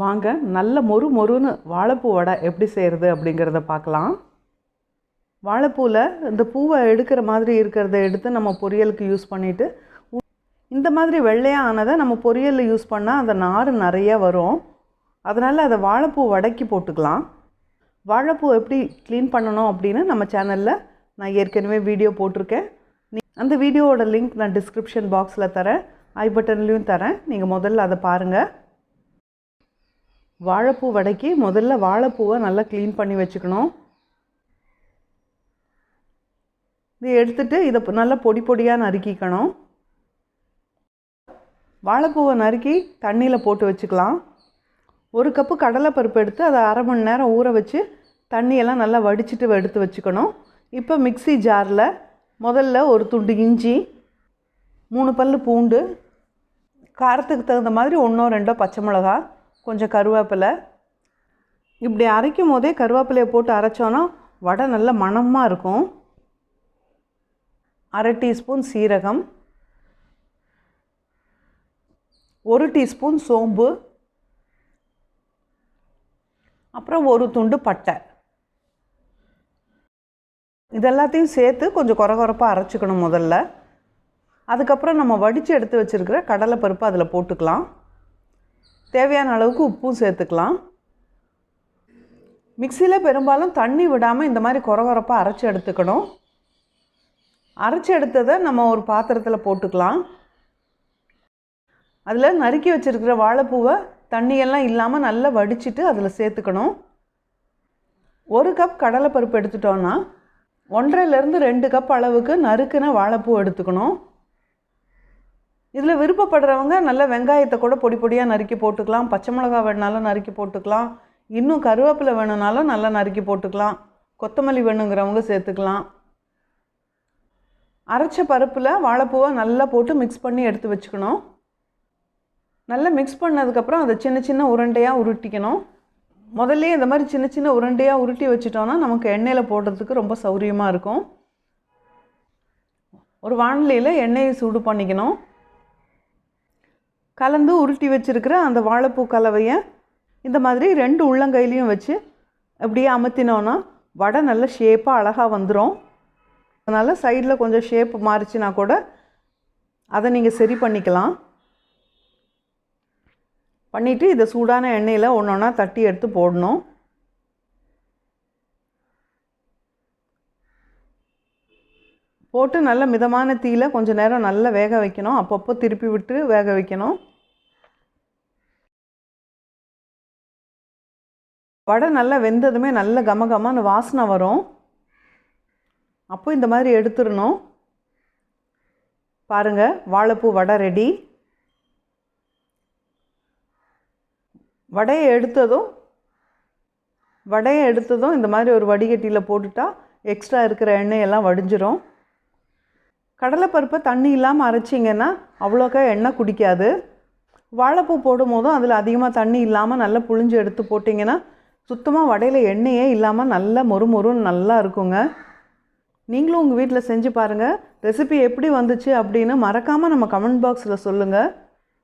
வாங்க நல்ல மொறு மொறுன்னு வாழைப்பூ வடை எப்படி செய்கிறது அப்படிங்கிறத பார்க்கலாம். வாழைப்பூவில் இந்த பூவை எடுக்கிற மாதிரி இருக்கிறத எடுத்து நம்ம பொரியலுக்கு யூஸ் பண்ணிவிட்டு இந்த மாதிரி வெள்ளையாக ஆனதை நம்ம பொரியலில் யூஸ் பண்ணால் அந்த நார் நிறைய வரும். அதனால் அதை வாழைப்பூ வடைக்கு போட்டுக்கலாம். வாழைப்பூ எப்படி க்ளீன் பண்ணணும் அப்படின்னு நம்ம சேனலில் நான் ஏற்கனவே வீடியோ போட்டிருக்கேன். நீ அந்த வீடியோவோட லிங்க் நான் டிஸ்கிரிப்ஷன் பாக்ஸில் தரேன். ஐ பட்டன்லேயும் தரேன். நீங்கள் முதல்ல அதை பாருங்கள் வாழைப்பூ வடைக்கு முதல்ல வாழைப்பூவை நல்லா க்ளீன் பண்ணி வச்சுக்கணும். இதை எடுத்துகிட்டு இதை நல்லா பொடி பொடியாக நறுக்கிக்கணும். வாழைப்பூவை நறுக்கி தண்ணியில் போட்டு வச்சுக்கலாம். ஒரு கப்பு கடலைப்பருப்பு எடுத்து அதை அரை மணி நேரம் ஊற வச்சு தண்ணியெல்லாம் நல்லா வடிச்சிட்டு எடுத்து வச்சுக்கணும். இப்போ மிக்சி ஜாரில் முதல்ல ஒரு துண்டு இஞ்சி மூணு பல் பூண்டு காரத்துக்கு தகுந்த மாதிரி ஒன்றோ ரெண்டோ பச்சை மிளகா கொஞ்சம் கருவேப்பிலை. இப்படி அரைக்கும் போதே கருவேப்பிலையை போட்டு அரைச்சோன்னா வடை நல்ல மணமாக இருக்கும். அரை டீஸ்பூன் சீரகம். ஒரு டீஸ்பூன் சோம்பு. அப்புறம் ஒரு துண்டு பட்டை. இதெல்லாத்தையும் சேர்த்து கொஞ்சம் குறை குறைப்பாக அரைச்சிக்கணும் முதல்ல. அதுக்கப்புறம் நம்ம வடித்து எடுத்து வச்சுருக்கிற கடலைப்பருப்பு அதில் போட்டுக்கலாம். தேவையான அளவுக்கு உப்பும் சேர்த்துக்கலாம். மிக்சியில் பெரும்பாலும் தண்ணி விடாமல் இந்த மாதிரி குறகுறப்பாக அரைச்சி எடுத்துக்கணும். அரைச்சி எடுத்ததை நம்ம ஒரு பாத்திரத்தில் போட்டுக்கலாம். அதில் நறுக்கி வச்சுருக்கிற வாழைப்பூவை தண்ணியெல்லாம் இல்லாமல் நல்லா வடிச்சிட்டு அதில் சேர்த்துக்கணும். ஒரு கப் கடலைப்பருப்பு எடுத்துட்டோன்னா ஒன்றரைலேருந்து ரெண்டு கப் அளவுக்கு நறுக்குன வாழைப்பூ எடுத்துக்கணும். இதில் விருப்பப்படுறவங்க நல்ல வெங்காயத்தை கூட பொடி பொடியாக நறுக்கி போட்டுக்கலாம் பச்சை மிளகா வேணுனாலும் நறுக்கி போட்டுக்கலாம் இன்னும் கருவேப்பிலை வேணும்னாலும் நல்லா நறுக்கி போட்டுக்கலாம் கொத்தமல்லி வேணுங்கிறவங்க சேர்த்துக்கலாம். அரைச்ச பருப்பில் வாழைப்பூவை நல்லா போட்டு மிக்ஸ் பண்ணி எடுத்து வச்சுக்கணும். நல்லா மிக்ஸ் பண்ணதுக்கப்புறம் அதை சின்ன சின்ன உருண்டையாக உருட்டிக்கணும். முதல்ல இந்த மாதிரி சின்ன சின்ன உருண்டையாக உருட்டி வச்சுட்டோன்னா நமக்கு எண்ணெயில் போடுறதுக்கு ரொம்ப சௌரியமாக இருக்கும். ஒரு வானிலையில் எண்ணெயை சூடு பண்ணிக்கணும். கலந்து உருட்டி வச்சுருக்கிற அந்த வாழைப்பூ கலவையை இந்த மாதிரி ரெண்டு உள்ளங்கையிலையும் வச்சு அப்படியே அமுத்தினோன்னா வடை நல்ல ஷேப்பாக அழகாக வந்துடும் அதனால் சைடில் கொஞ்சம் ஷேப் மாறிச்சுனா கூட அதை நீங்கள் சரி பண்ணிக்கலாம். பண்ணிவிட்டு இதை சூடான எண்ணெயில் ஒன்று ஒன்றா தட்டி எடுத்து போடணும். போட்டு நல்ல மிதமான தீயில் கொஞ்சம் நேரம் நல்லா வேக வைக்கணும். அப்பப்போ திருப்பி விட்டு வேக வைக்கணும். வடை நல்லா வெந்ததுமே நல்ல கம கமன்னு வாசனை வரும். அப்போ இந்த மாதிரி எடுத்துடணும். பாருங்கள் வாழைப்பூ வடை ரெடி வடையை எடுத்ததும் வடையை எடுத்ததும் இந்த மாதிரி ஒரு வடிகட்டியில் போட்டுட்டா எக்ஸ்ட்ரா இருக்கிற எண்ணெயெல்லாம் வடிஞ்சிரும். கடலைப்பருப்பை தண்ணி இல்லாமல் அரைச்சிங்கன்னா அவ்வளோக்கா எண்ணெய் குடிக்காது. வாழைப்பூ போடும் போதும் அதில் அதிகமாக தண்ணி இல்லாமல் நல்லா புழிஞ்சு எடுத்து போட்டிங்கன்னா சுத்தமாக வடையில் எண்ணெயே இல்லாமல் நல்லா மொறு மொறுன்னு நல்லா இருக்குங்க. நீங்களும் உங்கள் வீட்டில் செஞ்சு பாருங்கள் ரெசிபி எப்படி வந்துச்சு அப்படின்னு மறக்காமல் நம்ம கமெண்ட் பாக்ஸில் சொல்லுங்கள்